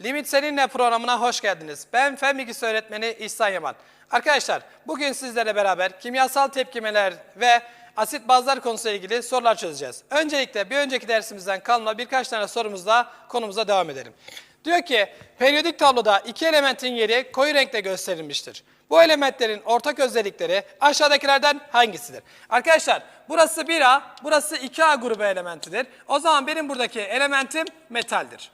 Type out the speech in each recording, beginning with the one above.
Limit Seninle programına hoş geldiniz. Ben Fen Bilgisi öğretmeni İhsan Yaman. Arkadaşlar bugün sizlerle beraber kimyasal tepkimeler ve asit bazlar konusuyla ilgili sorular çözeceğiz. Öncelikle bir önceki dersimizden kalma birkaç tane sorumuzla konumuza devam edelim. Diyor ki periyodik tabloda iki elementin yeri koyu renkte gösterilmiştir. Bu elementlerin ortak özellikleri aşağıdakilerden hangisidir? Arkadaşlar burası 1A, burası 2A grubu elementidir. O zaman benim buradaki elementim metaldir.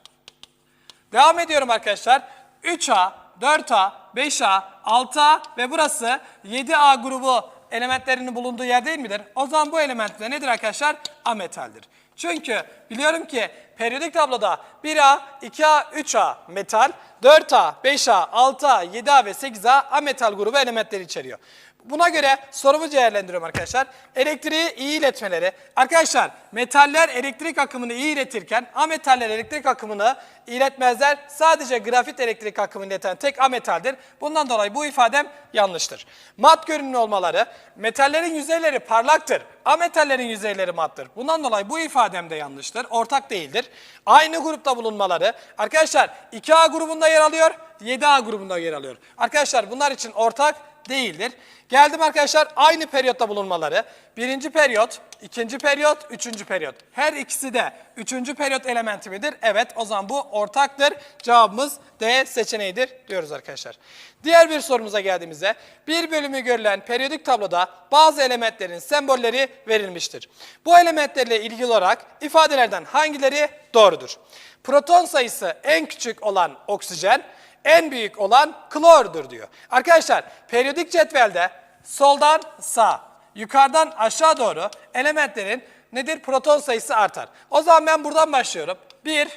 Devam ediyorum arkadaşlar. 3A, 4A, 5A, 6A ve burası 7A grubu elementlerinin bulunduğu yer değil midir? O zaman bu element de nedir arkadaşlar? Ametaldir. Çünkü biliyorum ki periyodik tabloda 1A, 2A, 3A metal, 4A, 5A, 6A, 7A ve 8A ametal grubu elementleri içeriyor. Buna göre sorumu değerlendiriyorum arkadaşlar. Elektriği iyi iletmeleri. Arkadaşlar metaller elektrik akımını iyi iletirken ametaller elektrik akımını iletmezler. Sadece grafit elektrik akımını ileten tek ametaldir. Bundan dolayı bu ifadem yanlıştır. Mat görünümlü olmaları, metallerin yüzeyleri parlaktır. Ametallerin yüzeyleri mattır. Bundan dolayı bu ifadem de yanlıştır. Ortak değildir. Aynı grupta bulunmaları. Arkadaşlar 2A grubunda yer alıyor, 7A grubunda yer alıyor. Arkadaşlar bunlar için ortak değildir. Geldim arkadaşlar aynı periyotta bulunmaları. Birinci periyot, ikinci periyot, üçüncü periyot. Her ikisi de üçüncü periyot elementi midir? Evet o zaman bu ortaktır. Cevabımız D seçeneğidir diyoruz arkadaşlar. Diğer bir sorumuza geldiğimizde bir bölümü görülen periyodik tabloda bazı elementlerin sembolleri verilmiştir. Bu elementlerle ilgili olarak ifadelerden hangileri doğrudur? Proton sayısı en küçük olan oksijen, en büyük olan klordur diyor. Arkadaşlar periyodik cetvelde soldan sağ, yukarıdan aşağı doğru elementlerin nedir? Proton sayısı artar. O zaman ben buradan başlıyorum. 1,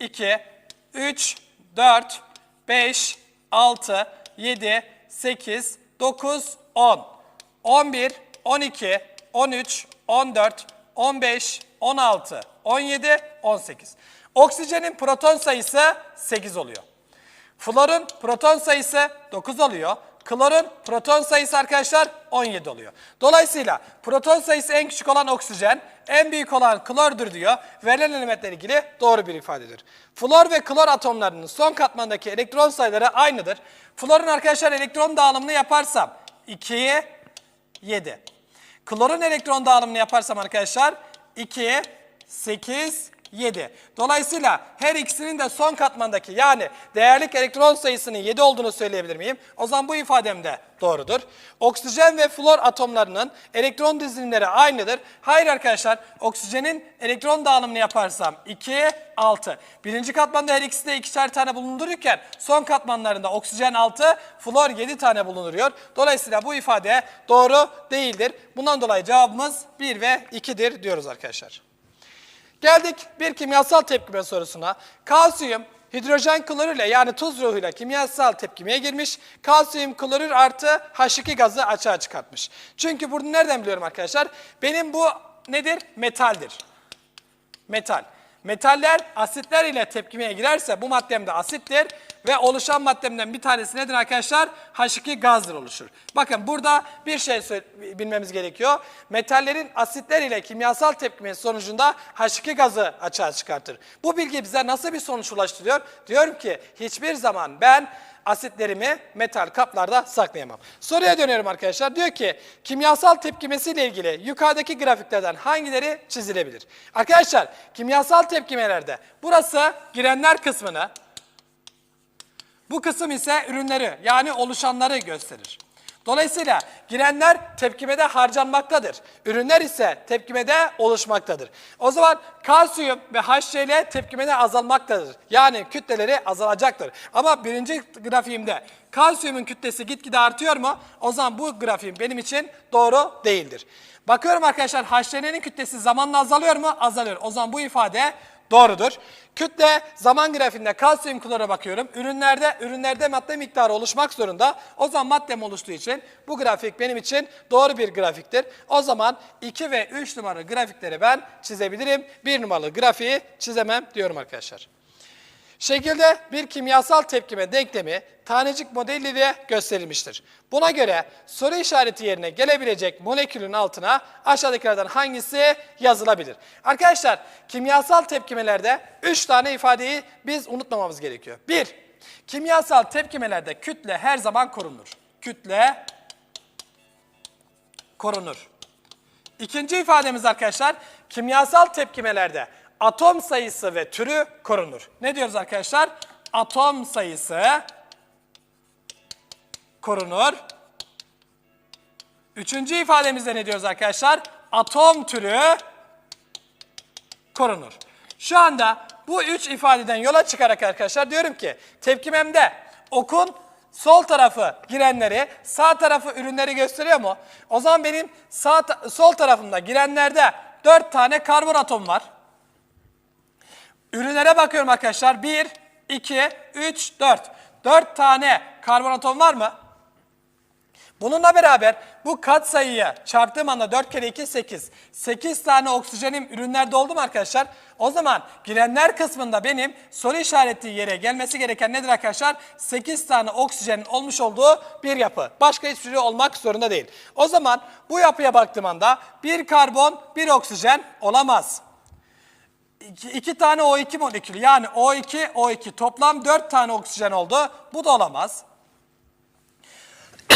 2, 3, 4, 5, 6, 7, 8, 9, 10, 11, 12, 13, 14, 15, 16, 17, 18. Oksijenin proton sayısı 8 oluyor. Florun proton sayısı 9 oluyor. Klorun proton sayısı arkadaşlar 17 oluyor. Dolayısıyla proton sayısı en küçük olan oksijen, en büyük olan klordur diyor. Verilen elementle ilgili doğru bir ifadedir. Flor ve klor atomlarının son katmandaki elektron sayıları aynıdır. Florun arkadaşlar elektron dağılımını yaparsam 2'ye 7. Klorun elektron dağılımını yaparsam arkadaşlar 2'ye 8, 7. Dolayısıyla her ikisinin de son katmandaki yani değerlik elektron sayısının 7 olduğunu söyleyebilir miyim? O zaman bu ifadem de doğrudur. Oksijen ve flor atomlarının elektron dizilimleri aynıdır. Hayır arkadaşlar oksijenin elektron dağılımını yaparsam 2, 6. Birinci katmanda her ikisi de ikişer tane bulundururken son katmanlarında oksijen 6, flor 7 tane bulunuyor. Dolayısıyla bu ifade doğru değildir. Bundan dolayı cevabımız 1 ve 2'dir diyoruz arkadaşlar. Geldik bir kimyasal tepkime sorusuna. Kalsiyum hidrojen klorürle yani tuz ruhuyla kimyasal tepkimeye girmiş. Kalsiyum klorür artı H2 gazı açığa çıkartmış. Çünkü bunu nereden biliyorum arkadaşlar? Benim bu nedir? Metaldir. Metal. Metaller asitler ile tepkimeye girerse bu maddem de asittir ve oluşan maddemden bir tanesi nedir arkadaşlar? H2 gazdır oluşur. Bakın burada bir şey bilmemiz gerekiyor. Metallerin asitler ile kimyasal tepkimesi sonucunda H2 gazı açığa çıkartır. Bu bilgi bize nasıl bir sonuç ulaştırıyor? Diyorum ki hiçbir zaman ben asitlerimi metal kaplarda saklayamam. Soruya dönüyorum arkadaşlar. Diyor ki kimyasal tepkimesiyle ilgili yukarıdaki grafiklerden hangileri çizilebilir? Arkadaşlar kimyasal tepkimelerde burası girenler kısmını, bu kısım ise ürünleri yani oluşanları gösterir. Dolayısıyla girenler tepkimede harcanmaktadır. Ürünler ise tepkimede oluşmaktadır. O zaman kalsiyum ve HCl tepkimede azalmaktadır. Yani kütleleri azalacaktır. Ama birinci grafiğimde kalsiyumun kütlesi gitgide artıyor mu? O zaman bu grafiğim benim için doğru değildir. Bakıyorum arkadaşlar HCl'nin kütlesi zamanla azalıyor mu? Azalıyor. O zaman bu ifade Doğrudur. Kütle zaman grafiğinde kalsiyum klora bakıyorum. Ürünlerde ürünlerde madde miktarı oluşmak zorunda. O zaman maddem oluştuğu için bu grafik benim için doğru bir grafiktir. O zaman 2 ve 3 numaralı grafikleri ben çizebilirim. 1 numaralı grafiği çizemem diyorum arkadaşlar. Şekilde bir kimyasal tepkime denklemi tanecik modeliyle gösterilmiştir. Buna göre soru işareti yerine gelebilecek molekülün altına aşağıdakilerden hangisi yazılabilir? Arkadaşlar kimyasal tepkimelerde 3 tane ifadeyi biz unutmamamız gerekiyor. 1. Kimyasal tepkimelerde kütle her zaman korunur. Kütle korunur. İkinci ifademiz arkadaşlar kimyasal tepkimelerde atom sayısı ve türü korunur. Ne diyoruz arkadaşlar? Atom sayısı korunur. Üçüncü ifademizde ne diyoruz arkadaşlar? Atom türü korunur. Şu anda bu üç ifadeden yola çıkarak arkadaşlar diyorum ki tepkimemde okun sol tarafı girenleri, sağ tarafı ürünleri gösteriyor mu? O zaman benim sağ sol tarafımda girenlerde 4 tane karbon atom var. Ürünlere bakıyorum arkadaşlar. 1, 2, 3, 4. 4 tane karbon atom var mı? Bununla beraber bu katsayıyı çarptığım anda 4 kere 2 8. 8 tane oksijenim ürünlerde oldu mu arkadaşlar? O zaman girenler kısmında benim soru işareti yere gelmesi gereken nedir arkadaşlar? 8 tane oksijenin olmuş olduğu bir yapı. Başka hiçbir şey olmak zorunda değil. O zaman bu yapıya baktığım anda bir karbon, bir oksijen olamaz. İki, iki tane O2 molekülü yani O2, O2 toplam 4 tane oksijen oldu. Bu da olamaz.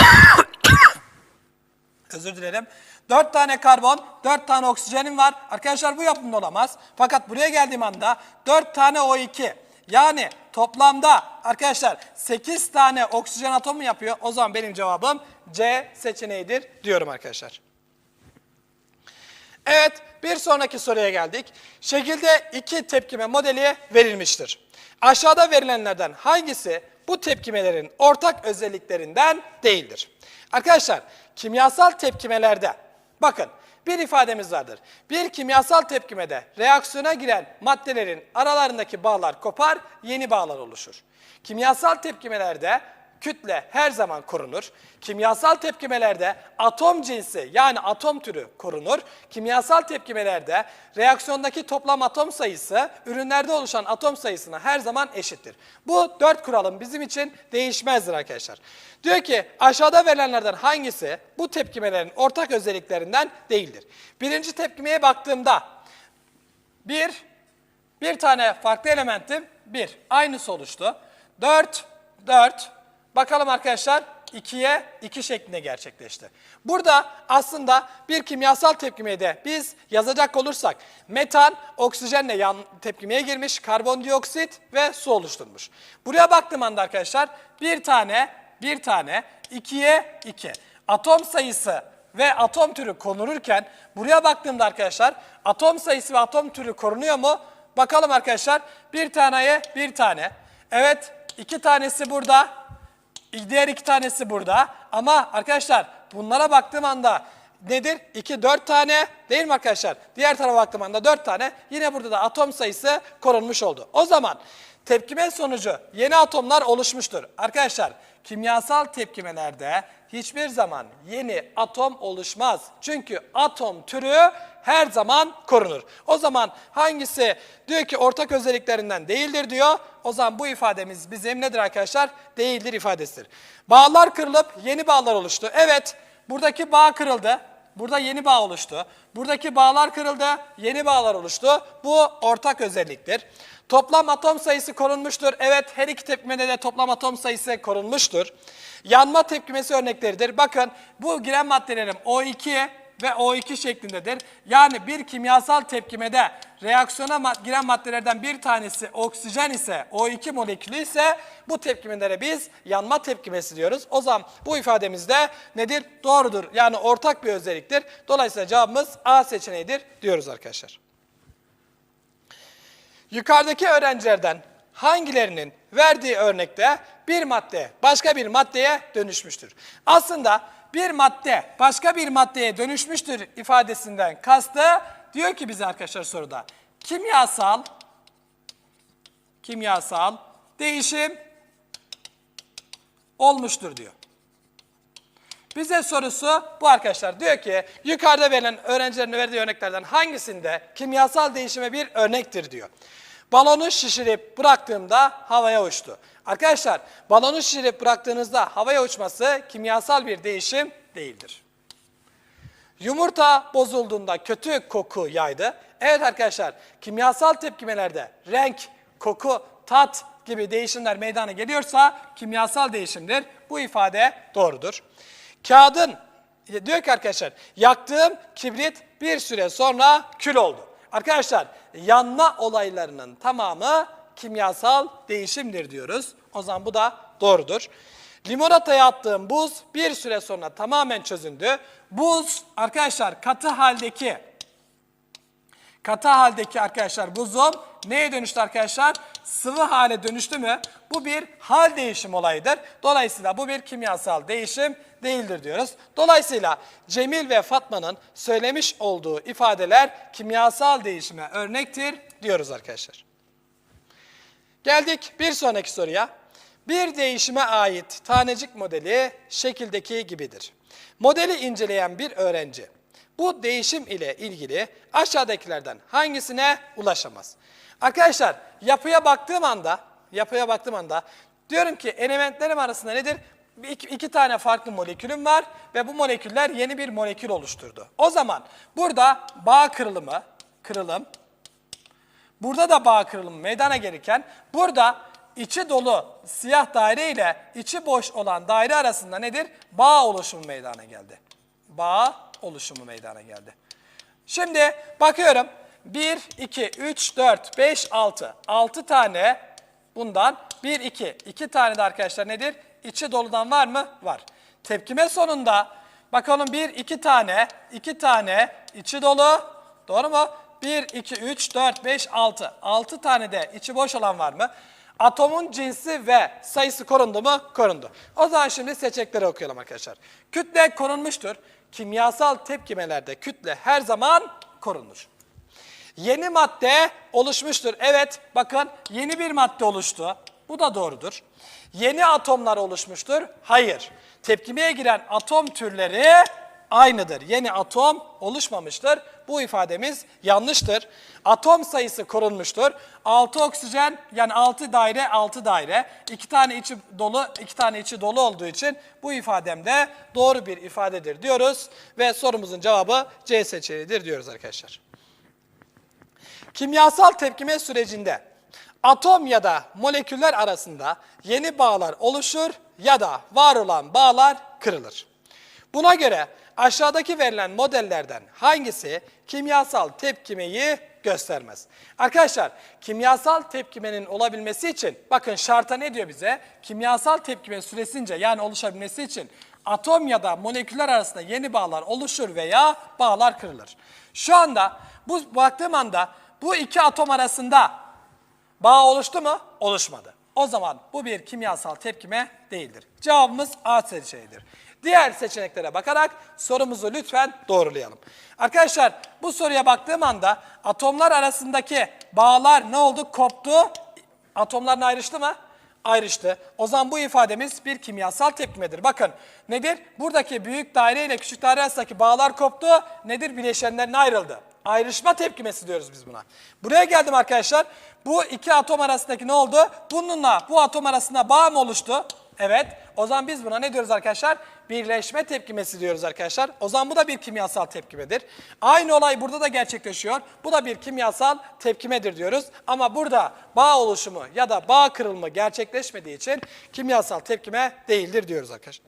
Özür dilerim. 4 tane karbon, 4 tane oksijenim var. Arkadaşlar bu yapımda olamaz. Fakat buraya geldiğim anda 4 tane O2 yani toplamda arkadaşlar 8 tane oksijen atomu yapıyor. O zaman benim cevabım C seçeneğidir diyorum arkadaşlar. Evet, bir sonraki soruya geldik. Şekilde iki tepkime modeli verilmiştir. Aşağıda verilenlerden hangisi bu tepkimelerin ortak özelliklerinden değildir? Arkadaşlar, kimyasal tepkimelerde bakın bir ifademiz vardır. Bir kimyasal tepkimede reaksiyona giren maddelerin aralarındaki bağlar kopar, yeni bağlar oluşur. Kimyasal tepkimelerde kütle her zaman korunur. Kimyasal tepkimelerde atom cinsi yani atom türü korunur. Kimyasal tepkimelerde reaksiyondaki toplam atom sayısı ürünlerde oluşan atom sayısına her zaman eşittir. Bu dört kuralım bizim için değişmezdir arkadaşlar. Diyor ki aşağıda verilenlerden hangisi bu tepkimelerin ortak özelliklerinden değildir? Birinci tepkimeye baktığımda bir, bir tane farklı elementim bir. Aynısı oluştu. Dört, dört. Bakalım arkadaşlar 2'ye 2 şeklinde gerçekleşti. Burada aslında bir kimyasal tepkimeye de biz yazacak olursak metan oksijenle yan tepkimeye girmiş, karbondioksit ve su oluşturmuş. Buraya baktığım anda arkadaşlar bir tane, bir tane, 2'ye 2. Atom sayısı ve atom türü konulurken buraya baktığımda arkadaşlar atom sayısı ve atom türü korunuyor mu? Bakalım arkadaşlar bir taneye bir tane. Evet iki tanesi burada. Diğer iki tanesi burada. Ama arkadaşlar bunlara baktığım anda nedir? 2, 4 tane değil mi arkadaşlar? Diğer tarafa baktığım anda 4 tane. Yine burada da atom sayısı korunmuş oldu. O zaman tepkime sonucu yeni atomlar oluşmuştur. Arkadaşlar kimyasal tepkimelerde hiçbir zaman yeni atom oluşmaz. Çünkü atom türü her zaman korunur. O zaman hangisi diyor ki ortak özelliklerinden değildir diyor. O zaman bu ifademiz bizim nedir arkadaşlar? Değildir ifadesidir. Bağlar kırılıp yeni bağlar oluştu. Evet buradaki bağ kırıldı. Burada yeni bağ oluştu. Buradaki bağlar kırıldı, yeni bağlar oluştu. Bu ortak özelliktir. Toplam atom sayısı korunmuştur. Evet her iki tepkimede de toplam atom sayısı korunmuştur. Yanma tepkimesi örnekleridir. Bakın bu giren maddelerim O2 ve O2 şeklindedir. Yani bir kimyasal tepkimede reaksiyona giren maddelerden bir tanesi oksijen ise O2 molekülü ise bu tepkimelere biz yanma tepkimesi diyoruz. O zaman bu ifademiz de nedir? Doğrudur. Yani ortak bir özelliktir. Dolayısıyla cevabımız A seçeneğidir diyoruz arkadaşlar. Yukarıdaki öğrencilerden hangilerinin verdiği örnekte bir madde başka bir maddeye dönüşmüştür? Aslında bir madde başka bir maddeye dönüşmüştür ifadesinden kastı diyor ki bize arkadaşlar soruda kimyasal kimyasal değişim olmuştur diyor. Bize sorusu bu arkadaşlar. Diyor ki yukarıda verilen öğrencilerin verdiği örneklerden hangisinde kimyasal değişime bir örnektir diyor. Balonu şişirip bıraktığımda havaya uçtu. Arkadaşlar balonu şişirip bıraktığınızda havaya uçması kimyasal bir değişim değildir. Yumurta bozulduğunda kötü koku yaydı. Evet arkadaşlar kimyasal tepkimelerde renk, koku, tat gibi değişimler meydana geliyorsa kimyasal değişimdir. Bu ifade doğrudur. Kağıdın diyor ki arkadaşlar yaktığım kibrit bir süre sonra kül oldu. Arkadaşlar yanma olaylarının tamamı kimyasal değişimdir diyoruz. O zaman bu da doğrudur. Limonataya attığım buz bir süre sonra tamamen çözündü. Buz arkadaşlar katı haldeki katı haldeki arkadaşlar buzum neye dönüştü arkadaşlar? Sıvı hale dönüştü mü? Bu bir hal değişim olayıdır. Dolayısıyla bu bir kimyasal değişim değildir diyoruz. Dolayısıyla Cemil ve Fatma'nın söylemiş olduğu ifadeler kimyasal değişime örnektir diyoruz arkadaşlar. Geldik bir sonraki soruya. Bir değişime ait tanecik modeli şekildeki gibidir. Modeli inceleyen bir öğrenci bu değişim ile ilgili aşağıdakilerden hangisine ulaşamaz? Arkadaşlar yapıya baktığım anda, yapıya baktığım anda diyorum ki elementlerim arasında nedir? İki, iki tane farklı molekülüm var ve bu moleküller yeni bir molekül oluşturdu. O zaman burada bağ kırılımı, kırılım, Burada da bağ kırılımı meydana gelirken burada içi dolu siyah daire ile içi boş olan daire arasında nedir? Bağ oluşumu meydana geldi. Bağ oluşumu meydana geldi. Şimdi bakıyorum 1, 2, 3, 4, 5, 6. 6 tane bundan 1, 2. 2 tane de arkadaşlar nedir? İçi doludan var mı? Var. Tepkime sonunda bakalım 1, 2 tane, 2 tane içi dolu. Doğru mu? 1, 2, 3, 4, 5, 6. 6 tane de içi boş olan var mı? Atomun cinsi ve sayısı korundu mu? Korundu. O zaman şimdi seçenekleri okuyalım arkadaşlar. Kütle korunmuştur. Kimyasal tepkimelerde kütle her zaman korunur. Yeni madde oluşmuştur. Evet bakın yeni bir madde oluştu. Bu da doğrudur. Yeni atomlar oluşmuştur. Hayır. Tepkimeye giren atom türleri aynıdır. Yeni atom oluşmamıştır. Bu ifademiz yanlıştır. Atom sayısı korunmuştur. 6 oksijen yani 6 daire 6 daire. 2 tane içi dolu 2 tane içi dolu olduğu için bu ifademde doğru bir ifadedir diyoruz. Ve sorumuzun cevabı C seçeneğidir diyoruz arkadaşlar. Kimyasal tepkime sürecinde atom ya da moleküller arasında yeni bağlar oluşur ya da var olan bağlar kırılır. Buna göre aşağıdaki verilen modellerden hangisi kimyasal tepkimeyi göstermez? Arkadaşlar kimyasal tepkimenin olabilmesi için bakın şarta ne diyor bize? Kimyasal tepkime süresince yani oluşabilmesi için atom ya da moleküller arasında yeni bağlar oluşur veya bağlar kırılır. Şu anda bu baktığım anda bu iki atom arasında bağ oluştu mu? Oluşmadı. O zaman bu bir kimyasal tepkime değildir. Cevabımız A seçeneğidir. Diğer seçeneklere bakarak sorumuzu lütfen doğrulayalım. Arkadaşlar bu soruya baktığım anda atomlar arasındaki bağlar ne oldu? Koptu. Atomlar ayrıştı mı? Ayrıştı. O zaman bu ifademiz bir kimyasal tepkimedir. Bakın nedir? Buradaki büyük daire ile küçük daire arasındaki bağlar koptu. Nedir? Bileşenlerin ayrıldı. Ayrışma tepkimesi diyoruz biz buna. Buraya geldim arkadaşlar. Bu iki atom arasındaki ne oldu? Bununla bu atom arasında bağ mı oluştu? Evet. O zaman biz buna ne diyoruz arkadaşlar? Birleşme tepkimesi diyoruz arkadaşlar. O zaman bu da bir kimyasal tepkimedir. Aynı olay burada da gerçekleşiyor. Bu da bir kimyasal tepkimedir diyoruz. Ama burada bağ oluşumu ya da bağ kırılımı gerçekleşmediği için kimyasal tepkime değildir diyoruz arkadaşlar.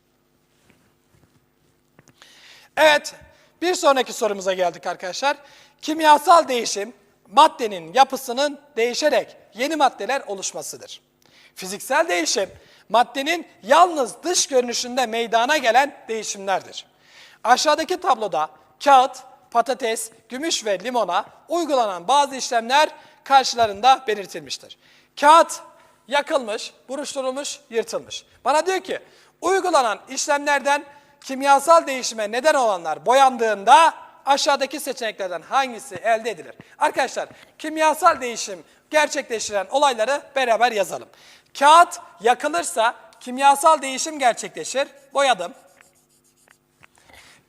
Evet, bir sonraki sorumuza geldik arkadaşlar. Kimyasal değişim maddenin yapısının değişerek yeni maddeler oluşmasıdır. Fiziksel değişim maddenin yalnız dış görünüşünde meydana gelen değişimlerdir. Aşağıdaki tabloda kağıt, patates, gümüş ve limona uygulanan bazı işlemler karşılarında belirtilmiştir. Kağıt yakılmış, buruşturulmuş, yırtılmış. Bana diyor ki uygulanan işlemlerden kimyasal değişime neden olanlar boyandığında aşağıdaki seçeneklerden hangisi elde edilir? Arkadaşlar kimyasal değişim gerçekleştiren olayları beraber yazalım. Kağıt yakılırsa kimyasal değişim gerçekleşir. Boyadım.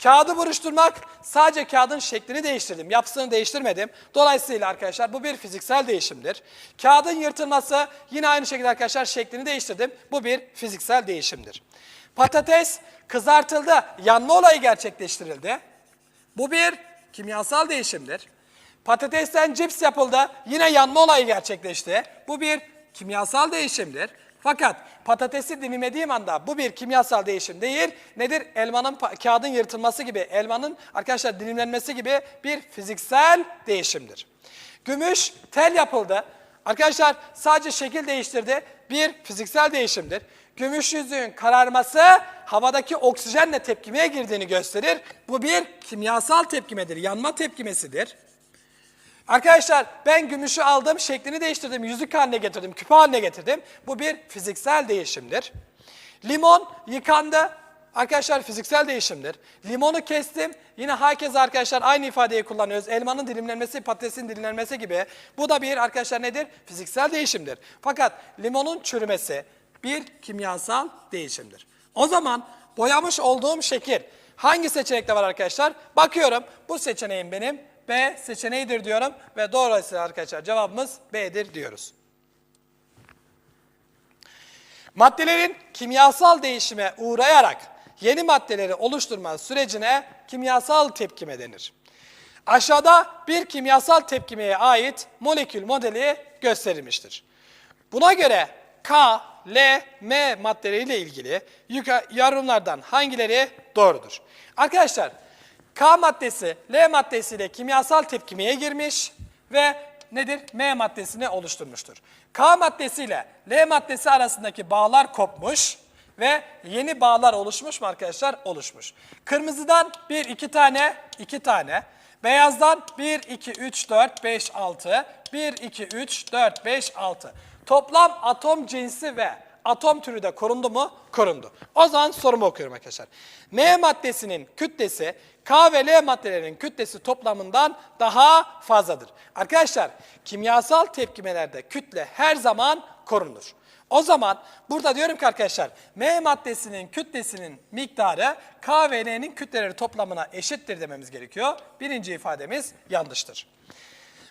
Kağıdı buruşturmak sadece kağıdın şeklini değiştirdim, yapısını değiştirmedim. Dolayısıyla arkadaşlar bu bir fiziksel değişimdir. Kağıdın yırtılması yine aynı şekilde arkadaşlar şeklini değiştirdim. Bu bir fiziksel değişimdir. Patates kızartıldı, yanma olayı gerçekleştirildi. Bu bir kimyasal değişimdir. Patatesten cips yapıldı, yine yanma olayı gerçekleşti. Bu bir kimyasal değişimdir. Fakat patatesi dilimlediğim anda bu bir kimyasal değişim değil. Nedir? Elmanın kağıdın yırtılması gibi, elmanın arkadaşlar dilimlenmesi gibi bir fiziksel değişimdir. Gümüş tel yapıldı. Arkadaşlar sadece şekil değiştirdi. Bir fiziksel değişimdir. Gümüş yüzüğün kararması havadaki oksijenle tepkimeye girdiğini gösterir. Bu bir kimyasal tepkimedir, yanma tepkimesidir. Arkadaşlar ben gümüşü aldım, şeklini değiştirdim, yüzük haline getirdim, küpe haline getirdim. Bu bir fiziksel değişimdir. Limon yıkandı. Arkadaşlar fiziksel değişimdir. Limonu kestim. Yine herkes arkadaşlar aynı ifadeyi kullanıyoruz. Elmanın dilimlenmesi, patatesin dilimlenmesi gibi. Bu da bir arkadaşlar nedir? Fiziksel değişimdir. Fakat limonun çürümesi bir kimyasal değişimdir. O zaman boyamış olduğum şekil hangi seçenekte var arkadaşlar? Bakıyorum bu seçeneğim benim B seçeneğidir diyorum ve dolayısıyla arkadaşlar cevabımız B'dir diyoruz. Maddelerin kimyasal değişime uğrayarak yeni maddeleri oluşturma sürecine kimyasal tepkime denir. Aşağıda bir kimyasal tepkimeye ait molekül modeli gösterilmiştir. Buna göre K, L, M maddeleriyle ilgili yorumlardan hangileri doğrudur? Arkadaşlar K maddesi L maddesiyle kimyasal tepkimeye girmiş ve nedir? M maddesini oluşturmuştur. K maddesiyle L maddesi arasındaki bağlar kopmuş ve yeni bağlar oluşmuş mu arkadaşlar? Oluşmuş. Kırmızıdan 1, 2 tane, 2 tane. Beyazdan 1, 2, 3, 4, 5, 6. 1, 2, 3, 4, 5, 6. Toplam atom cinsi ve atom türü de korundu mu? Korundu. O zaman sorumu okuyorum arkadaşlar. M maddesinin kütlesi K ve L maddelerinin kütlesi toplamından daha fazladır. Arkadaşlar kimyasal tepkimelerde kütle her zaman korunur. O zaman burada diyorum ki arkadaşlar M maddesinin kütlesinin miktarı K ve L'nin kütleleri toplamına eşittir dememiz gerekiyor. Birinci ifademiz yanlıştır.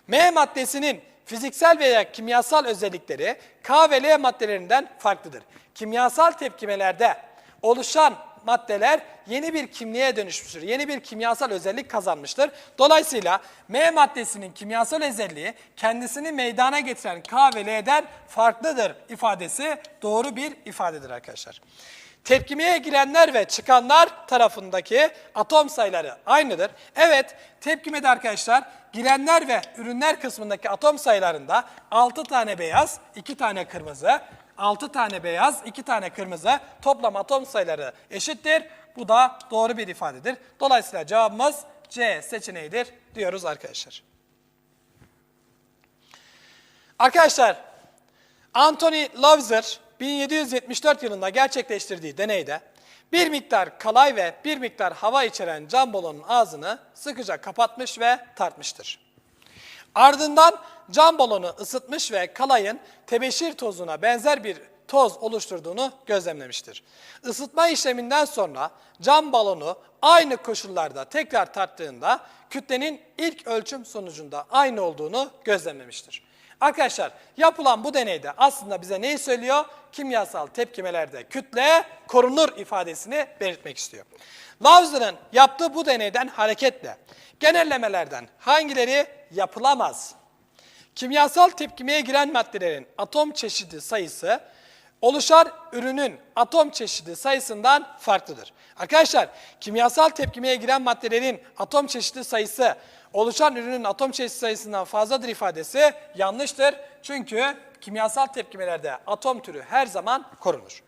M maddesinin fiziksel veya kimyasal özellikleri K ve L maddelerinden farklıdır. Kimyasal tepkimelerde oluşan maddeler yeni bir kimliğe dönüşmüştür. Yeni bir kimyasal özellik kazanmıştır. Dolayısıyla M maddesinin kimyasal özelliği kendisini meydana getiren K ve L'den farklıdır ifadesi doğru bir ifadedir arkadaşlar. Tepkimeye girenler ve çıkanlar tarafındaki atom sayıları aynıdır. Evet, tepkimede arkadaşlar girenler ve ürünler kısmındaki atom sayılarında 6 tane beyaz, 2 tane kırmızı, 6 tane beyaz, 2 tane kırmızı toplam atom sayıları eşittir. Bu da doğru bir ifadedir. Dolayısıyla cevabımız C seçeneğidir diyoruz arkadaşlar. Arkadaşlar, Anthony Lowther 1774 yılında gerçekleştirdiği deneyde bir miktar kalay ve bir miktar hava içeren cam balonun ağzını sıkıca kapatmış ve tartmıştır. Ardından cam balonu ısıtmış ve kalayın tebeşir tozuna benzer bir toz oluşturduğunu gözlemlemiştir. Isıtma işleminden sonra cam balonu aynı koşullarda tekrar tarttığında kütlenin ilk ölçüm sonucunda aynı olduğunu gözlemlemiştir. Arkadaşlar yapılan bu deneyde aslında bize neyi söylüyor? Kimyasal tepkimelerde kütle korunur ifadesini belirtmek istiyor. Lawson'ın yaptığı bu deneyden hareketle genellemelerden hangileri yapılamaz? Kimyasal tepkimeye giren maddelerin atom çeşidi sayısı oluşan ürünün atom çeşidi sayısından farklıdır. Arkadaşlar kimyasal tepkimeye giren maddelerin atom çeşidi sayısı oluşan ürünün atom çeşidi sayısından fazladır ifadesi yanlıştır. Çünkü kimyasal tepkimelerde atom türü her zaman korunur.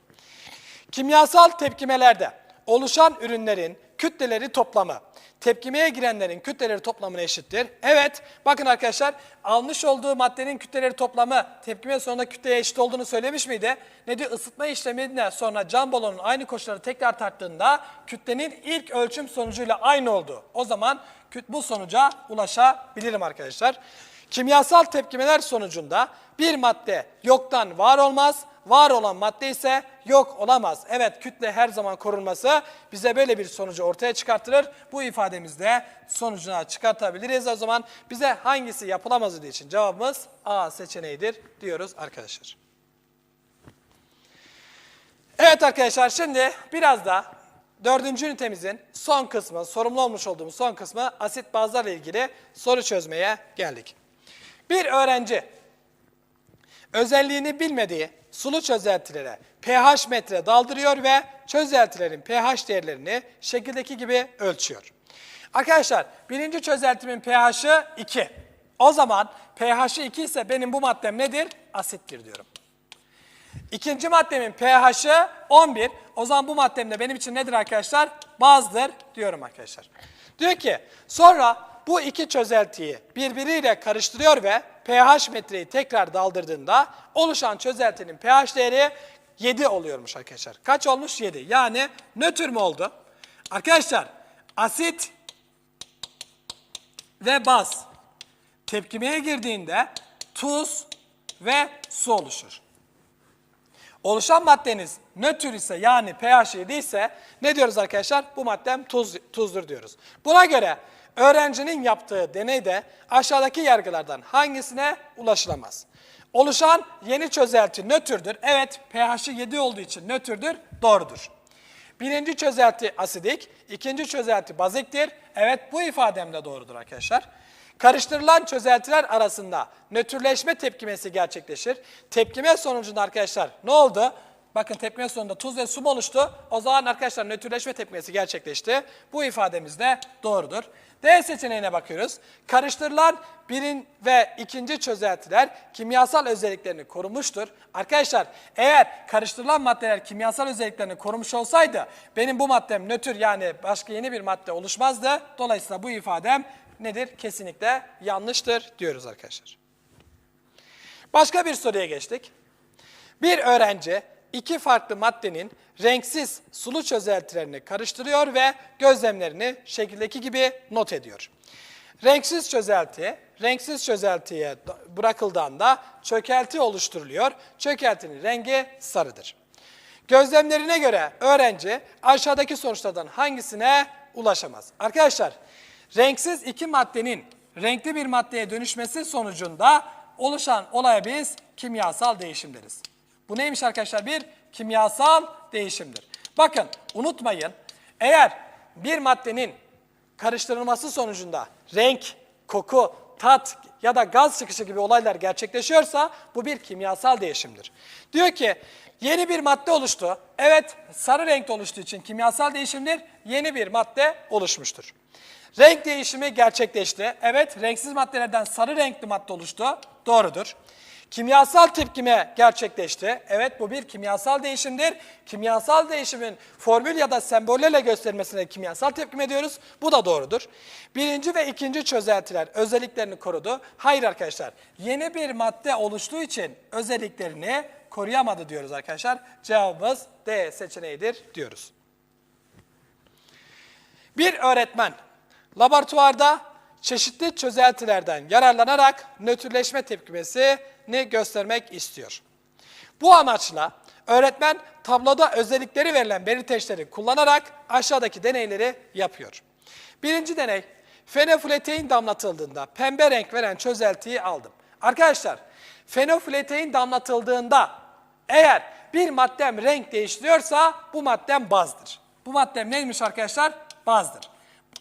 Kimyasal tepkimelerde oluşan ürünlerin kütleleri toplamı tepkimeye girenlerin kütleleri toplamına eşittir. Evet, bakın arkadaşlar almış olduğu maddenin kütleleri toplamı tepkime sonunda kütleye eşit olduğunu söylemiş miydi? Ne diyor? Isıtma işleminden sonra cam balonun aynı koşulları tekrar tarttığında kütlenin ilk ölçüm sonucuyla aynı oldu. O zaman bu sonuca ulaşabilirim arkadaşlar. Kimyasal tepkimeler sonucunda bir madde yoktan var olmaz, var olan madde ise yok olamaz. Evet kütle her zaman korunması bize böyle bir sonucu ortaya çıkartır. Bu ifademizde sonucuna çıkartabiliriz. O zaman bize hangisi yapılamaz dediği için cevabımız A seçeneğidir diyoruz arkadaşlar. Evet arkadaşlar şimdi biraz da dördüncü ünitemizin son kısmı, sorumlu olmuş olduğumuz son kısmı asit bazlarla ilgili soru çözmeye geldik. Bir öğrenci özelliğini bilmediği sulu çözeltilere pH metre daldırıyor ve çözeltilerin pH değerlerini şekildeki gibi ölçüyor. Arkadaşlar birinci çözeltimin pH'i 2. O zaman pH'i 2 ise benim bu maddem nedir? Asittir diyorum. İkinci maddemin pH'i 11. O zaman bu maddem de benim için nedir arkadaşlar? Bazdır diyorum arkadaşlar. Diyor ki sonra bu iki çözeltiyi birbiriyle karıştırıyor ve pH metreyi tekrar daldırdığında oluşan çözeltinin pH değeri 7 oluyormuş arkadaşlar. Kaç olmuş? 7. Yani nötr mü oldu? Arkadaşlar asit ve baz tepkimeye girdiğinde tuz ve su oluşur. Oluşan maddeniz nötr ise yani pH 7 ise ne diyoruz arkadaşlar? Bu maddem tuz, tuzdur diyoruz. Buna göre öğrencinin yaptığı deneyde aşağıdaki yargılardan hangisine ulaşılamaz? Oluşan yeni çözelti nötrdür. Evet pH'i 7 olduğu için nötrdür. Doğrudur. Birinci çözelti asidik, ikinci çözelti baziktir. Evet bu ifadem de doğrudur arkadaşlar. Karıştırılan çözeltiler arasında nötrleşme tepkimesi gerçekleşir. Tepkime sonucunda arkadaşlar ne oldu? Bakın tepkime sonunda tuz ve su oluştu? O zaman arkadaşlar nötrleşme tepkimesi gerçekleşti. Bu ifademiz de doğrudur. D seçeneğine bakıyoruz. Karıştırılan birin ve ikinci çözeltiler kimyasal özelliklerini korumuştur. Arkadaşlar eğer karıştırılan maddeler kimyasal özelliklerini korumuş olsaydı benim bu maddem nötr yani başka yeni bir madde oluşmazdı. Dolayısıyla bu ifadem nedir? Kesinlikle yanlıştır diyoruz arkadaşlar. Başka bir soruya geçtik. Bir öğrenci iki farklı maddenin renksiz sulu çözeltilerini karıştırıyor ve gözlemlerini şekildeki gibi not ediyor. Renksiz çözelti, renksiz çözeltiye bırakıldığında çökelti oluşturuluyor. Çökeltinin rengi sarıdır. Gözlemlerine göre öğrenci aşağıdaki sonuçlardan hangisine ulaşamaz? Arkadaşlar, renksiz iki maddenin renkli bir maddeye dönüşmesi sonucunda oluşan olaya biz kimyasal değişim deriz. Bu neymiş arkadaşlar? Bir kimyasal değişimdir. Bakın unutmayın eğer bir maddenin karıştırılması sonucunda renk, koku, tat ya da gaz çıkışı gibi olaylar gerçekleşiyorsa bu bir kimyasal değişimdir. Diyor ki yeni bir madde oluştu. Evet sarı renkte oluştuğu için kimyasal değişimdir. Yeni bir madde oluşmuştur. Renk değişimi gerçekleşti. Evet renksiz maddelerden sarı renkli madde oluştu. Doğrudur. Kimyasal tepkime gerçekleşti. Evet bu bir kimyasal değişimdir. Kimyasal değişimin formül ya da sembollerle gösterilmesine kimyasal tepkime diyoruz. Bu da doğrudur. Birinci ve ikinci çözeltiler özelliklerini korudu. Hayır arkadaşlar yeni bir madde oluştuğu için özelliklerini koruyamadı diyoruz arkadaşlar. Cevabımız D seçeneğidir diyoruz. Bir öğretmen laboratuvarda çeşitli çözeltilerden yararlanarak nötrleşme tepkimesini göstermek istiyor. Bu amaçla öğretmen tabloda özellikleri verilen belirteçleri kullanarak aşağıdaki deneyleri yapıyor. Birinci deney, fenofletein damlatıldığında pembe renk veren çözeltiyi aldım. Arkadaşlar, fenofletein damlatıldığında eğer bir maddem renk değiştiriyorsa bu maddem bazdır. Bu maddem neymiş arkadaşlar? Bazdır.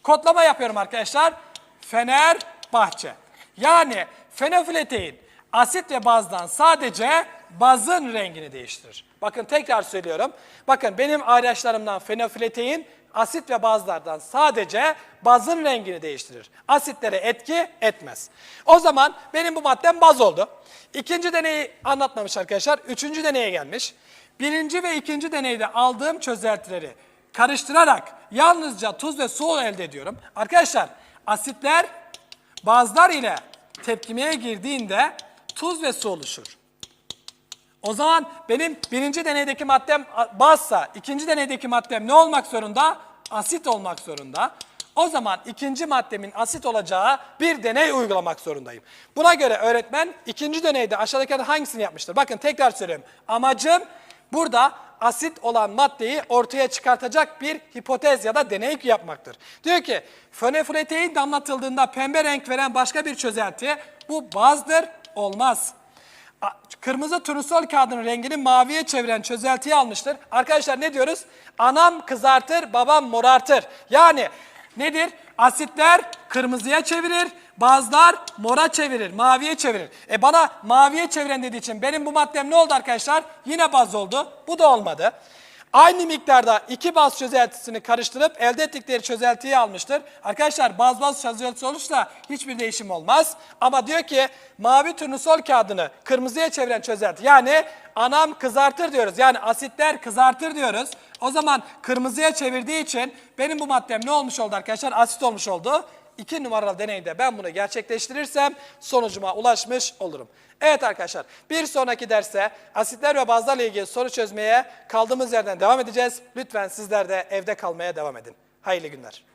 Kodlama yapıyorum arkadaşlar. Fener bahçe. Yani fenofletein asit ve bazdan sadece bazın rengini değiştirir. Bakın tekrar söylüyorum. Bakın benim araçlarımdan fenofletein asit ve bazlardan sadece bazın rengini değiştirir. Asitlere etki etmez. O zaman benim bu maddem baz oldu. İkinci deneyi anlatmamış arkadaşlar. Üçüncü deneye gelmiş. Birinci ve ikinci deneyde aldığım çözeltileri karıştırarak yalnızca tuz ve su elde ediyorum. Arkadaşlar asitler bazlar ile tepkimeye girdiğinde tuz ve su oluşur. O zaman benim birinci deneydeki maddem bazsa ikinci deneydeki maddem ne olmak zorunda? Asit olmak zorunda. O zaman ikinci maddemin asit olacağı bir deney uygulamak zorundayım. Buna göre öğretmen ikinci deneyde aşağıdakilerden hangisini yapmıştır? Bakın tekrar söylüyorum. Amacım burada asit olan maddeyi ortaya çıkartacak bir hipotez ya da deney yapmaktır. Diyor ki fenofletein damlatıldığında pembe renk veren başka bir çözelti bu bazdır olmaz. Kırmızı turnusol kağıdının rengini maviye çeviren çözeltiyi almıştır. Arkadaşlar ne diyoruz? Anam kızartır, babam morartır. Yani nedir? Asitler kırmızıya çevirir, bazılar mora çevirir, maviye çevirir. E bana maviye çeviren dediği için benim bu maddem ne oldu arkadaşlar? Yine baz oldu. Bu da olmadı. Aynı miktarda iki baz çözeltisini karıştırıp elde ettikleri çözeltiyi almıştır. Arkadaşlar baz baz çözeltisi olursa hiçbir değişim olmaz. Ama diyor ki mavi turnusol kağıdını kırmızıya çeviren çözelti yani anam kızartır diyoruz. Yani asitler kızartır diyoruz. O zaman kırmızıya çevirdiği için benim bu maddem ne olmuş oldu arkadaşlar? Asit olmuş oldu. İki numaralı deneyde ben bunu gerçekleştirirsem sonucuma ulaşmış olurum. Evet arkadaşlar bir sonraki derste asitler ve bazlarla ilgili soru çözmeye kaldığımız yerden devam edeceğiz. Lütfen sizler de evde kalmaya devam edin. Hayırlı günler.